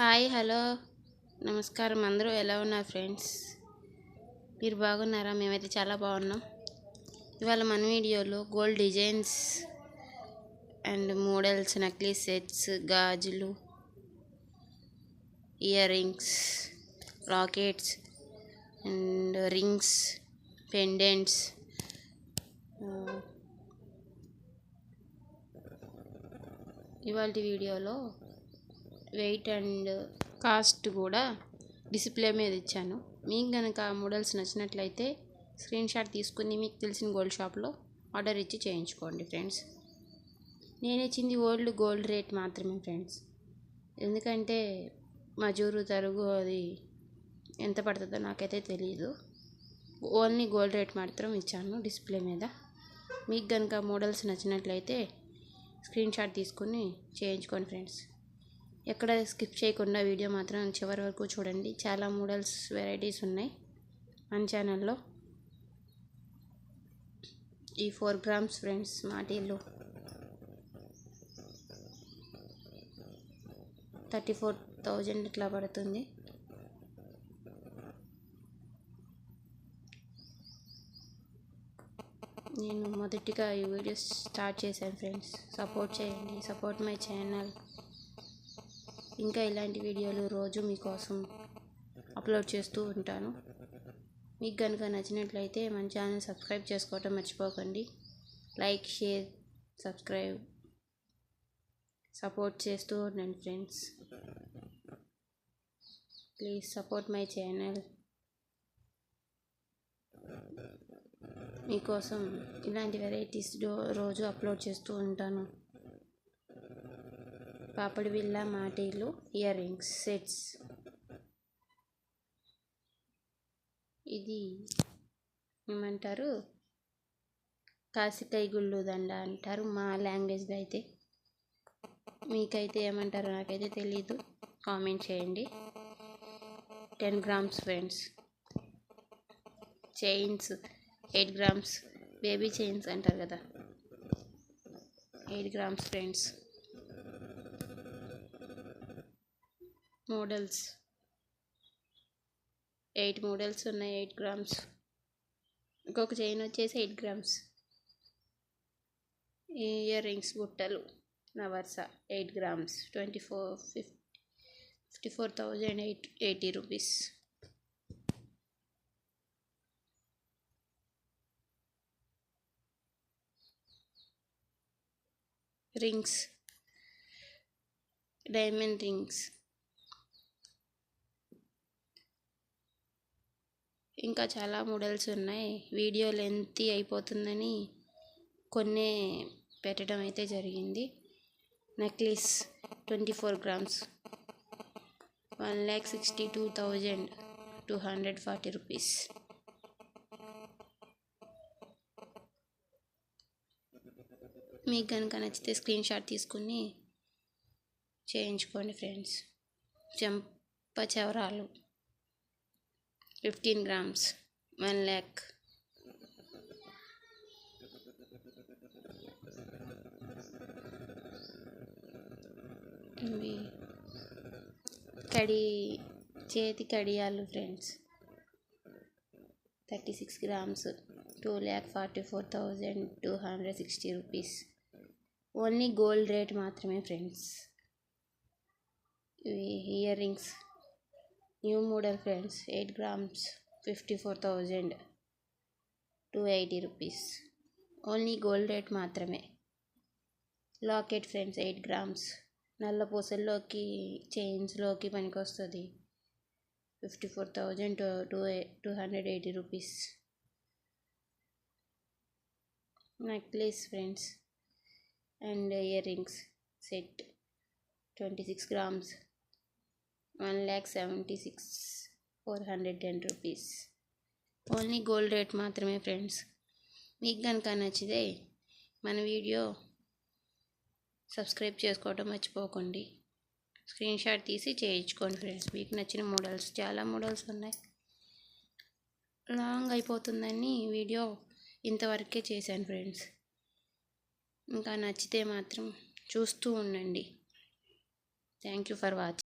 Hi hello. నమస్కారం. అందరూ ఎలా ఉన్నారు ఫ్రెండ్స్? మీరు బాగున్నారా? మేమైతే చాలా బాగున్నాం. ఇవాళ మన వీడియోలో gold designs and models necklace sets గాజులు ear rings lockets and rings pendants ఇవాళ వీడియోలో వెయిట్ అండ్ కాస్ట్ కూడా డిస్ప్లే మీద ఇచ్చాను. మీకు కనుక మోడల్స్ నచ్చినట్లయితే స్క్రీన్ షాట్ తీసుకుని మీకు తెలిసిన గోల్డ్ షాప్లో ఆర్డర్ ఇచ్చి చేయించుకోండి ఫ్రెండ్స్ నేను ఇచ్చింది ఓల్డ్ గోల్డ్ రేట్ మాత్రమే ఫ్రెండ్స్ ఎందుకంటే మజూరు తరుగు అది ఎంత పడుతుందో నాకైతే తెలియదు ఓన్లీ గోల్డ్ రేట్ మాత్రం ఇచ్చాను డిస్ప్లే మీద. మీకు కనుక మోడల్స్ నచ్చినట్లయితే స్క్రీన్ షాట్ తీసుకుని చేయించుకోండి ఫ్రెండ్స్ ఎక్కడ స్కిప్ చేయకుండా వీడియో మాత్రం చివరి వరకు చూడండి. చాలా మోడల్స్ వెరైటీస్ ఉన్నాయి మన ఛానల్లో. ఈ ఫోర్ గ్రామ్స్ ఫ్రెండ్స్ మాటీలు థర్టీ ఫోర్ థౌజండ్ ఇట్లా పడుతుంది. నేను మొదటిగా ఈ వీడియోస్ స్టార్ట్ చేశాను ఫ్రెండ్స్. సపోర్ట్ చేయండి. Support my channel. ఇంకా ఇలాంటి వీడియోలు రోజు మీకోసం అప్లోడ్ చేస్తూ ఉంటాను. మీకు కనుక నచ్చినట్లయితే మన ఛానల్ సబ్స్క్రైబ్ చేసుకోవటం మర్చిపోకండి. లైక్ షేర్ సబ్స్క్రైబ్ సపోర్ట్ చేస్తూ ఉండండి friends. Please support my channel. మీకోసం ఇలాంటి వెరైటీస్ రోజు అప్లోడ్ చేస్తూ ఉంటాను. పాపడి బిళ్ళ మాటీలు ఇయర్ రింగ్స్ సెట్స్. ఇది ఏమంటారు? కాసికాయ గుళ్ళు దండ అంటారు మా లాంగ్వేజ్లో అయితే. మీకైతే ఏమంటారో నాకైతే తెలీదు. కామెంట్ చేయండి. Ten grams friends. Chains eight grams. Baby chains అంటారు కదా. Eight grams friends. Models. Eight models ఉన్నాయి ఎయిట్ గ్రామ్స్. ఇంకొక చైన్ వచ్చేసి ఎయిట్ గ్రామ్స్. ఇయర్ రింగ్స్ బుట్టలు నవర్స eight grams. Twenty four fifty fifty four thousand eight eighty rupees. Rings diamond rings. ఇంకా చాలా models ఉన్నాయి. Video length అయిపోతుందని కొన్ని పెట్టడం అయితే జరిగింది. Necklace twenty four grams. One lakh sixty two thousand two hundred forty rupees. మీకు కనుక నచ్చితే స్క్రీన్ షాట్ తీసుకుని చేయించుకోండి ఫ్రెండ్స్. చెంప చెవరాలు ఫిఫ్టీన్ గ్రామ్స్. వన్ ల్యాక్. ఇవి కడి చేతి కడియాలు friends. Thirty six grams. Two lakh forty four thousand two hundred sixty rupees. Only gold rate మాత్రమే ఫ్రెండ్స్. ఇవి ear rings. New model friends eight grams fifty four thousand two eighty rupees. Only gold rate మాత్రమే. Locket friends eight grams. నల్ల పూసల్లోకి చైన్స్లోకి పనికొస్తుంది. Fifty four thousand two two two hundred eighty rupees. Necklace friends and ear rings set twenty six grams. One lakh seventy six four hundred ten rupees. Only gold rate మాత్రమే friends. మీకు కనుక నచ్చితే మన video subscribe చేసుకోవడం మర్చిపోకండి. Screen shot తీసి చేయించుకోండి friends. మీకు నచ్చిన మోడల్స్ చాలా మోడల్స్ ఉన్నాయి. లాంగ్ అయిపోతుందని వీడియో ఇంతవరకే చేశాను ఫ్రెండ్స్. ఇంకా నచ్చితే మాత్రం చూస్తూ ఉండండి. Thank you for watching